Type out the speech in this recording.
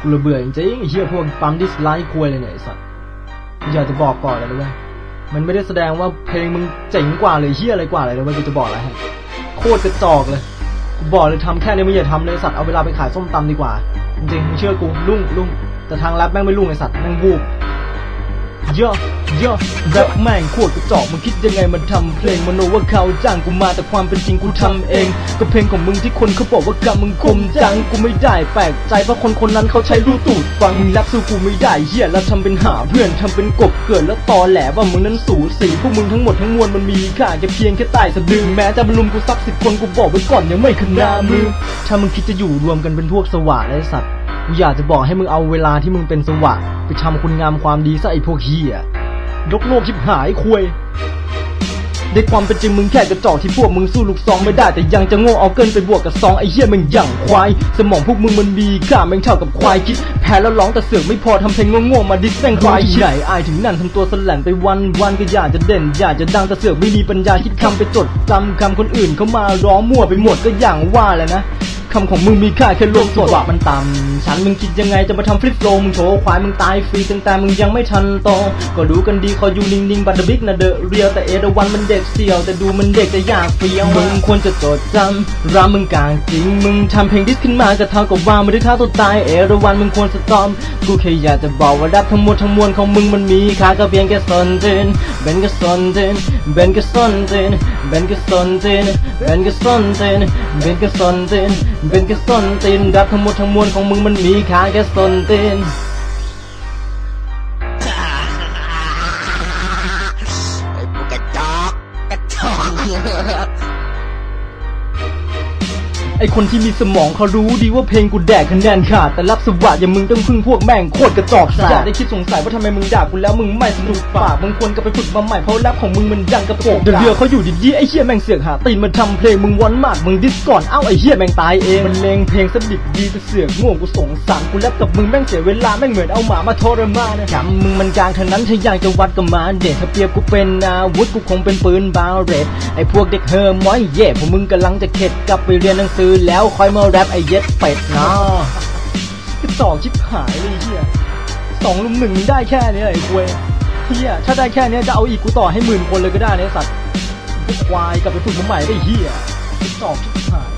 กูระเบื่อจริงไอ้เฮียพวกปั๊มดิสไลค์ควยเลยเนี่ยไอ้สัตว์อยากจะบอกก่อนเลยนะเว้ยมันไม่ได้แสดงว่าเพลงมึงเจ๋งกว่าเลยเฮียอะไรกว่าเลยนะเว้ยกูจะบอกอะไรให้โคตรกระจอกเลยกูบอกเลยทำแค่นี้ไม่อย่าทำเลยสัตว์เอาเวลาไปขายส้มตำดีกว่า จริงๆมึงเชื่อกูลุ่งลุ่งแต่ทางแรปแม่งไม่ลุ่งไอ้สัตว์แม่งบูบ เยอะเยอะแรปแม่งโคตรกระจอกมึงคิดยังไงมันทำเพลงมโนว่าเขาจ้างกูมาแต่ความเป็นจริงกูทำเอง ก็เพลงของมึงที่คนเขาบอกว่ากำมึงคมจังกูไม่ได้แปลกใจเพราะคนคนนั้นเขาใช้รูตูดฟังมึงรักสู้กูไม่ได้เหี้ยแล้วทำเป็นหาเพื่อนทำเป็นกบเกิดแล้วตอแหลว่ามึงนั้นสูสีพวกมึงทั้งหมดทั้งมวลมันมีค่าแค่เพียงแค่ใต้สะดือแม้จะมาลุมกูสักสิบคนกูบอกไว้ก่อนยังไม่ขนามือถ้ามึงคิดจะอยู่รวมกันเป็นพวกสวะและสัตว์ กูอยากจะบอกให้มึงเอาเวลาที่มึงเป็นสวะ ไปทำคุณงามความดีซะไอ้พวกเหี้ยยกโลกชิบหายคุยในความเป็นจริงมึงแค่กระจอกที่พวกมึงสู้ลูกซองไม่ได้แต่ยังจะโง่เอาเกินไปบวกกับซองไอ้เหี้ยมึงอย่างควาย สมองพวกมึงมันมีค่าแม่งเท่ากับควายคิด แพ้แล้วร้องแต่เสือกไม่พอทำเพลงโง่ๆมาดิสแม่งควายใหญ่อายถึงนั่นทำตัวสแลนไปวันวันก็อยากจะเด่น อยากจะดังแต่เสือกไม่มีปัญญาคิดคำไปจดจำคำคนอื่นเขามาร้องมั่วไปหมดก็อย่างว่าแหละนะ คำของมึงมีค่าแค่โลกสดว่ามันต่ำฉันมึงคิดยังไงจะมาทำฟลิปโลมึงโชว์ควายมึงตายฟรีตั้งแต่มึงยังไม่ทันโตก็รู้กันดีคอยอยู่นิ่งๆบัตเดอร์บิ๊กนะเดอะเรียลแต่เอเดวันมันเด็กเสียวแต่ดูมันเด็กแต่อยากเฟี้ยวมึงควรจะจดจำรามึงกลางจริงมึงทำเพลงดิสขึ้นมาก็เท่ากับว่าไม่ได้ฆ่าตัวตายเอเดวันมึงควรสตอมกูแค่อยากจะบอกว่าดับทั้งหมดทั้งมวลของมึงมันมีค่าก็เพียงแค่สนเจน เป็นแค่สนเจนเป็นแค่สนเจนเป็นแค่สนเจนเป็นแค่สนเจนเป็นแค่สนเจนเป็นแค่สนเจนดับทั้งหมดทั้งมวลของมึงมันมีค่าแค่สนเจนไอ้พวกกระจอกกระจอก ไอคนที่มีสมองเขารู้ดีว่าเพลงกูแดกคะแนนขาดแต่รับสวัสดิ์อย่างมึงต้องพึ่งพวกแม่งโคตรกระจอกสัสอยากได้คิดสงสัยว่าทำไมมึงด่ากูแล้วมึงไม่สนุกปากมึงควรกลับไปฝึกมาใหม่เพราะแรปของมึงมันยังกระโปงเดือดเขาอยู่ดีๆไอเฮียแม่งเสือกหาตีนมาทำเพลงมึงวันมากมึงดิสก่อนเอ้าไอเฮียแม่งตายเองมันเลงเพลงสดิบดีแต่เสือกง่วงกูสงสารกูแรปกับมึงแม่งเสียเวลาแม่งเหมือนเอาหมามาทรมานนะจำมึงมันกลางเท่านั้นถ้าอยากจะวัดก็มาเด็ดถ้าเปรียบกูเป็นอาวุธกูคงเป็นปืนบาเรตไอพวกเด็กเฮอร์มอยเย่พวกมึงกำลังจะเข็ดกลับไปเรียนหนังสือแล้วคอยมาแรปไอเย็ดเป็ดนะกระจอกชิบหายเลยเฮียสองลุมหนึ่งได้แค่เนี้ยไอ้ควยเฮียถ้าได้แค่เนี้ยจะเอาอีกกูต่อให้หมื่นคนเลยก็ได้เนี่ยสัตว์กควายกลับไปฝึกมาใหม่ได้เฮียสอกชิบหาย